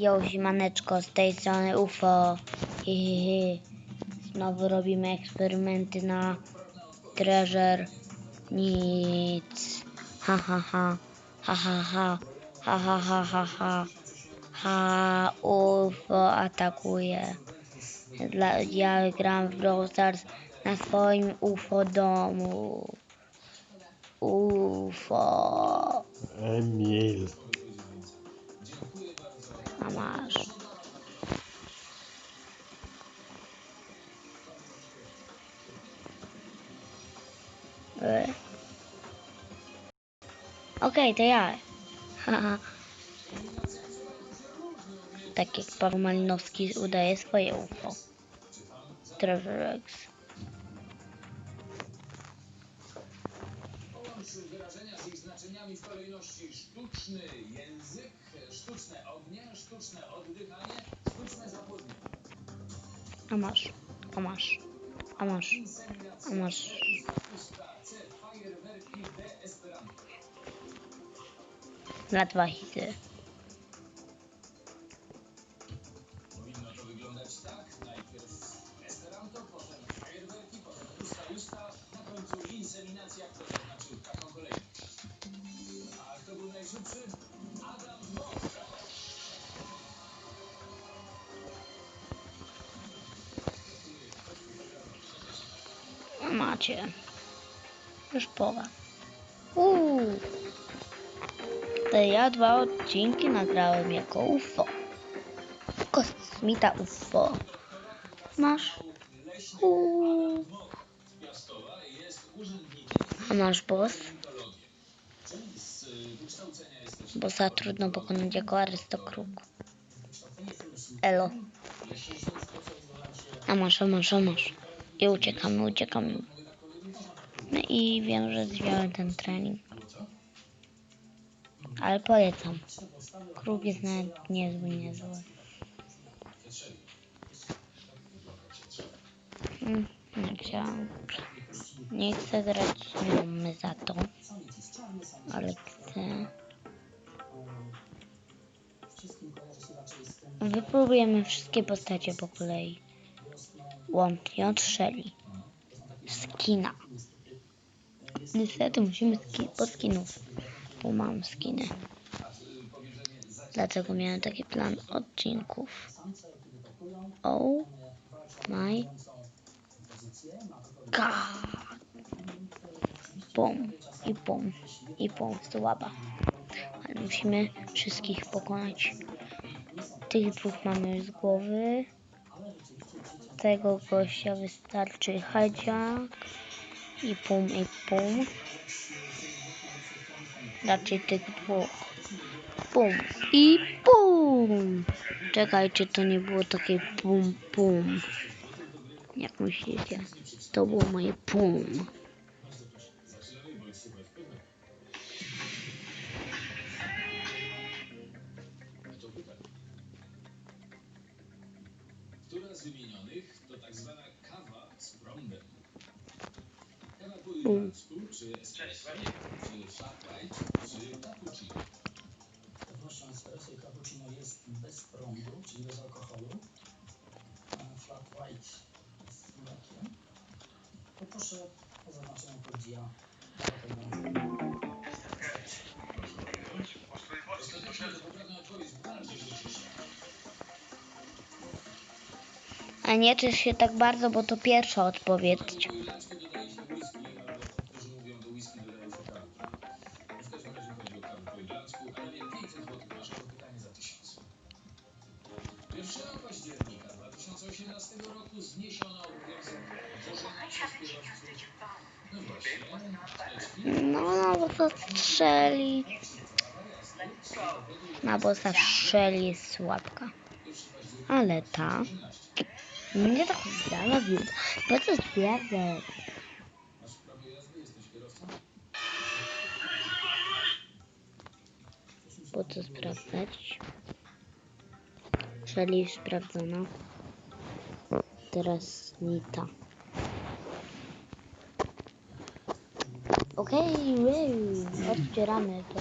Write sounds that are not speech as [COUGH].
Jo, simaneczko, z tej strony UFO. Hi, hi, hi. Znowu robimy eksperymenty na treasure. Nic. Ha, ha, ha. Ha, ha, ha. Ha, ha, ha, ha, ha. Ha, UFO atakuje. Dla, ja gram w Brawl Stars na swoim UFO domu. UFO. Emil. Masz. Okej, to ja. Haha. [LAUGHS] tak jak Paweł Malinowski udaje swoje UFO. Trevor X. ich znaczeniami w kolejności sztuczny język, sztuczne ognie, sztuczne oddychanie, sztuczne zapłodnienie. A masz. A masz. A masz. A masz. Usta C, macie. Już połowa. Uuu. To ja dwa odcinki nagrałem jako UFO. Kosmita UFO. Masz. Uuu. A masz boss? ornitologiem. Czyli z wykształcenia jest też Bossa trudno pokonać jako arystokruk. Elo. A masz, a masz, a masz. I uciekamy, uciekamy. No i wiem, że zwiałem ten trening. Ale polecam. Kruk jest nawet niezły, niezły. Mm, Nie chciałam. Nie chcę grać nią za to. Ale chcę. Wypróbujemy wszystkie postacie po kolei. Łącznie od Shelly. Skina. Niestety musimy ski po skinów. Bo mam skiny. Dlatego miałem taki plan odcinków. Oh my god. Pum i pum i pum słaba. Ale musimy wszystkich pokonać. Tych dwóch mamy już z głowy. Tego gościa wystarczy hadziak i pum i pum. Raczej tych dwóch. Pum i pum. Czekajcie, to nie było takie pum pum. Jak myślicie? To było moje pum. Która z wymienionych to tak zwana kawa z prądem? Czy espresso, i cappuccino jest bez prądu, czyli bez alkoholu. Flat white z mlekiem. Poproszę o zaznaczenie kod dia. Ostatecznie to poprawna odpowiedź bardzo się cieszę. A nie ciesz się tak bardzo, bo to pierwsza odpowiedź. No No, no bo to strzeli. Na bossa strzeli jest słabka. Ale ta... Nie tak zdała więc Po co stwierdzę? masz prawo jazdy, jesteś kierowcą? Po co sprawdzać? Strzeli już sprawdzona. Teraz Nita. Okej, okay, odcieramy to.